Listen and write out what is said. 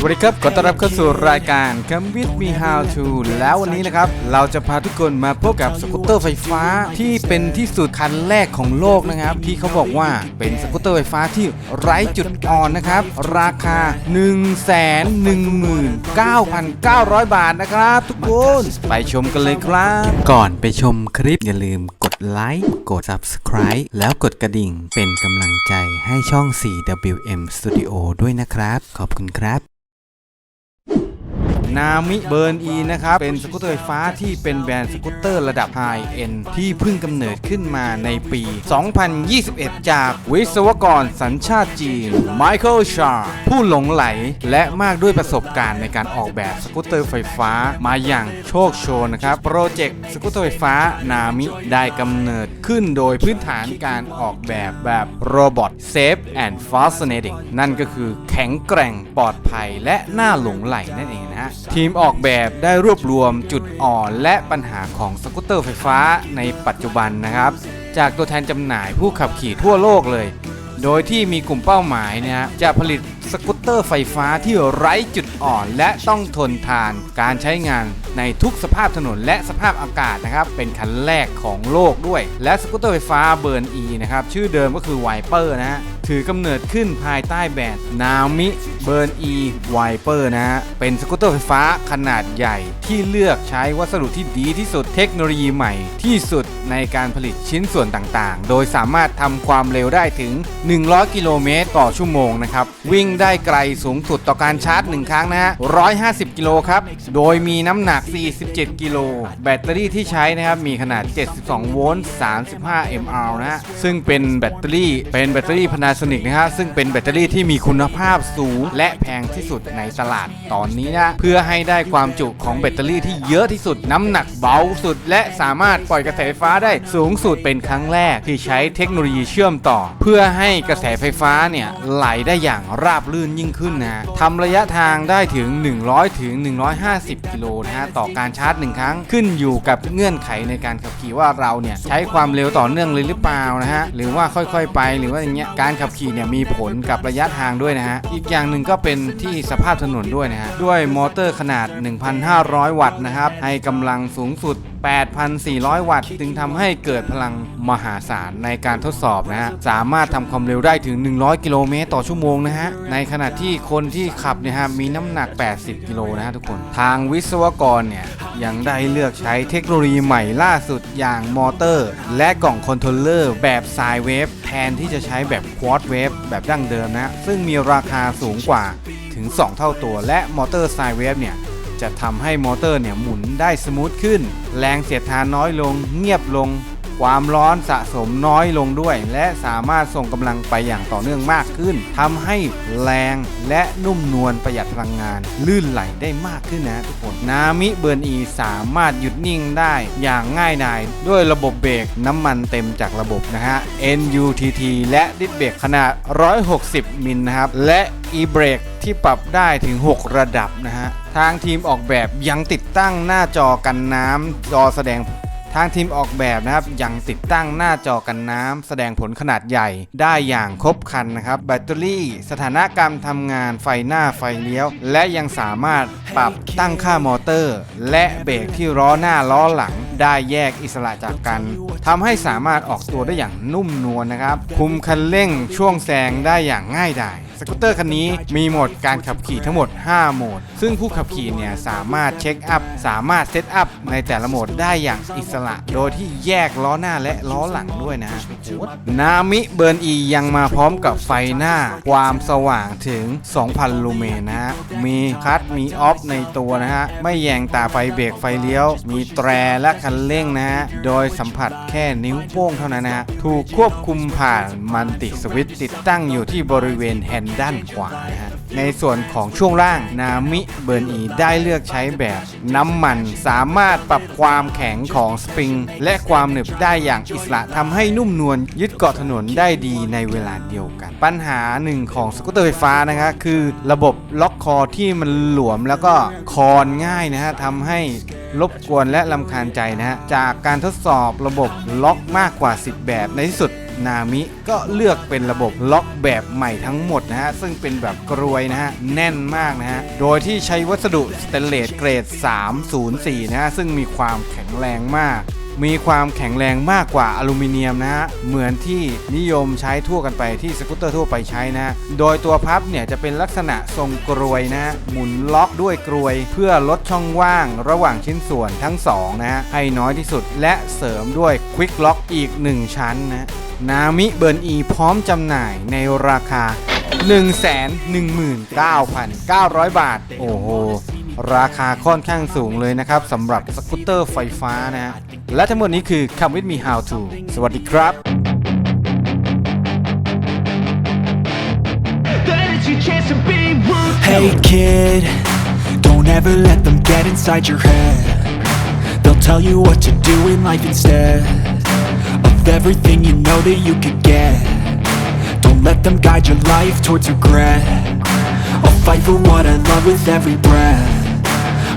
สวัสดีครับ ขอต้อนรับเข้าสู่รายการ Come with me how to แล้ววันนี้นะครับ เราจะพาทุกคนมาพบกับสกูตเตอร์ไฟฟ้าที่เป็นที่สุดคันแรกของโลกนะครับ ที่เขาบอกว่าเป็นสกูตเตอร์ไฟฟ้าที่ไร้จุดอ่อนนะครับ ราคา 1 1 9 9 0 0 บาทนะครับ ทุกคน ไปชมกันเลยครับ ก่อนไปชมคลิปอย่าลืมกดไลค์กด Subscribe แล้วกดกระดิ่งเป็นกำลังใจให้ช่อง 4WM Studio ด้วยนะครับ ขอบคุณครับ นามิเบิร์นอีนะครับ เป็นสกูตเตอร์ไฟฟ้าที่เป็นแบรนด์สกูตเตอร์ระดับไฮเอ็นที่เพิ่งกำเนิดขึ้นมาในปี 2021 จากวิศวกรสัญชาติจีนไมเคิลชาร์ผู้หลงไหลและมากด้วยประสบการณ์ในการออกแบบสกูตเตอร์ไฟฟ้ามาอย่างโชคโชนนะครับ โปรเจกต์สกูตเตอร์ไฟฟ้านามิได้กำเนิดขึ้นโดยพื้นฐานการออกแบบแบบโรบอท Safe and Fascinating นั่นก็คือแข็งแกร่งปลอดภัยและน่าหลงไหลนั่นเอง ทีมออกแบบได้รวบรวมจุดอ่อนและปัญหาของสกูตเตอร์ไฟฟ้าในปัจจุบันนะครับ จากตัวแทนจำหน่ายผู้ขับขี่ทั่วโลกเลย โดยที่มีกลุ่มเป้าหมายเนี่ยฮะจะผลิต สกูตเตอร์ไฟฟ้าที่ไร้จุดอ่อน และต้องทนทานการใช้งานในทุกสภาพถนนและสภาพอากาศนะครับ เป็นคันแรกของโลกด้วย และสกูตเตอร์ไฟฟ้าเบิร์น E นะครับ ชื่อเดิมก็คือไวเปอร์นะฮะถือกำเนิดขึ้นภายใต้แบรนด์นามิเบิร์น E Viper นะฮะเป็นสกูตเตอร์ไฟฟ้าขนาดใหญ่ที่เลือกใช้วัสดุที่ดีที่สุดเทคโนโลยีใหม่ที่สุดในการผลิตชิ้นส่วนต่างๆ โดยสามารถทำความเร็วได้ถึง 100 กิโลเมตรต่อชั่วโมงนะครับ วิ่งได้ไกลสูงสุดต่อการชาร์จ 1 ครั้งนะฮะ 150 กิโลครับ โดยมีน้ำหนัก 47 กิโล แบตเตอรี่ที่ใช้นะครับ มีขนาด 72 โวลต์ 35 mAh นะฮะ ซึ่งเป็นแบตเตอรี่ เป็นแบตเตอรี่ Panasonic นะฮะ ซึ่งเป็นแบตเตอรี่ที่มีคุณภาพสูง และแพงที่สุดในตลาดตอนนี้นะ เพื่อให้ได้ความจุของแบตเตอรี่ที่เยอะที่สุด น้ำหนักเบาสุด และสามารถปล่อยกระแสไฟฟ้าได้สูงสุดเป็นครั้งแรกที่ใช้เทคโนโลยีเชื่อมต่อ เพื่อให้กระแสไฟฟ้าเนี่ยไหลได้อย่างราบรื่นยิ่งขึ้นนะฮะทำระยะทางได้ถึง 100 ถึง 150 กิโลนะฮะต่อการชาร์จหนึ่งครั้ง ขึ้นอยู่กับเงื่อนไขในการขับขี่ว่าเราเนี่ยใช้ความเร็วต่อเนื่องเลยหรือเปล่านะฮะหรือว่าค่อยๆ ไปหรือว่าอย่างเงี้ยการขับขี่เนี่ยมีผลกับระยะทางด้วยนะฮะอีกอย่างหนึ่งก็เป็นที่สภาพถนนด้วยนะฮะด้วยมอเตอร์ขนาด 1,500 วัตต์นะครับให้กำลังสูงสุด 8,400 วัตต์ จึงทำให้เกิดพลังมหาศาลในการทดสอบนะฮะ สามารถทำความเร็วได้ถึง 100 กิโลเมตรต่อชั่วโมงนะฮะ ในขณะที่คนที่ขับเนี่ยฮะมีน้ำหนัก 80 กิโลนะฮะทุกคน ทางวิศวกรเนี่ยยังได้เลือกใช้เทคโนโลยีใหม่ล่าสุดอย่างมอเตอร์ และกล่องคอนโทรลเลอร์แบบไซเวฟแทนที่จะใช้แบบควอดเวฟแบบดั้งเดิมนะฮะซึ่งมีราคาสูงกว่าถึง 2 เท่าตัวและมอเตอร์ไซเวฟเนี่ย จะทำให้มอเตอร์เนี่ยหมุนได้สมูทขึ้น แรงเสียดทานน้อยลง เงียบลง ความร้อนสะสมน้อยลงด้วย และสามารถส่งกำลังไปอย่างต่อเนื่องมากขึ้นทำให้แรงและนุ่มนวลประหยัดพลังงาน ลื่นไหลได้มากขึ้นนะทุกคนนามิเบิร์นอีสามารถหยุดนิ่งได้อย่างง่ายดายด้วยระบบเบรกน้ำมันเต็มจากระบบนะฮะ NUTT และดิสเบรกขนาด 160 มิลนะครับ และ e-brake ที่ปรับได้ถึง 6 ระดับนะฮะ ทางทีมออกแบบยังติดตั้งหน้าจอกันน้ำจอแสดง ทางทีมออกแบบนะครับยังติดตั้งหน้าจอกันน้ำแสดงผลขนาดใหญ่ ได้อย่างครบครันนะครับแบตเตอรี่ สถานะการทำงานไฟหน้าไฟเลี้ยว และยังสามารถปรับตั้งค่ามอเตอร์ และเบรกที่ล้อหน้าล้อหลัง ได้แยกอิสระจากกันทำให้สามารถออกตัวได้อย่างนุ่มนวลนะครับ คุมคันเร่งช่วงแซงได้อย่างง่ายดายสกูตเตอร์คันนี้มีโหมดการขับขี่ทั้งหมด 5 โหมด ซึ่งผู้ขับขี่เนี่ยสามารถเช็คอัพสามารถเซตอัพในแต่ละโหมดได้อย่างอิสระ โดยที่แยกล้อหน้าและล้อหลังด้วยนะนามิเบิร์นอียังมาพร้อมกับไฟหน้า ความสว่างถึง 2,000 ลูเมนนะฮะ มีคัตมีออฟในตัวนะฮะ ไม่แยงตาไฟเบรกไฟเลี้ยว มีแตรและคันเร่งนะฮะ โดยสัมผัสแค่นิ้วโป้งเท่านั้นนะฮะ ถูกควบคุมผ่านมันติสวิตช์ติดตั้งอยู่ที่บริเวณแฮนด์ด้านขวานะฮะ ในส่วนของช่วงล่างนามิเบิร์นอีได้เลือกใช้แบบน้ำมันสามารถปรับความแข็งของสปริง และความหนึบได้อย่างอิสระทำให้นุ่มนวลยึดเกาะถนนได้ดีในเวลาเดียวกัน ปัญหาหนึ่งของสกูตเตอร์ไฟฟ้านะครับคือระบบล็อกคอที่มันหลวมแล้วก็คอนง่ายนะฮะทำให้รบกวนและลำคาญใจนะฮะจากการทดสอบระบบล็อกมากกว่า 10 แบบในที่สุด นามิก็เลือกเป็นระบบล็อกแบบใหม่ทั้งหมดนะฮะ ซึ่งเป็นแบบกรวยนะฮะ แน่นมากนะฮะ โดยที่ใช้วัสดุสเตนเลสเกรด 304 นะฮะ ซึ่งมีความแข็งแรงมาก มีความแข็งแรงมากกว่าอลูมิเนียมนะฮะเหมือนที่นิยมใช้ทั่วกันไปที่สกูตเตอร์ทั่วไปใช้นะ โดยตัวพับเนี่ยจะเป็นลักษณะทรงกรวยนะ หมุนล็อกด้วยกรวย เพื่อลดช่องว่างระหว่างชิ้นส่วนทั้งสองนะฮะให้น้อยที่สุดและเสริมด้วยควิกล็อกอีก 1 ชั้นนะนามิเบิร์นอีพร้อมจำหน่ายในราคา 119,900 บาท โอ้โห ราคาค่อนข้างสูงเลยนะครับสำหรับสกูตเตอร์ไฟฟ้านะฮะและทั้งหมดนี้คือ Come with me how to สวัสดีครับ Hey kid, don't ever let them get inside your head. They'll tell you what to do in life instead of everything you know that you could get. Don't let them guide your life towards regret. I'll fight for what I love with every breath.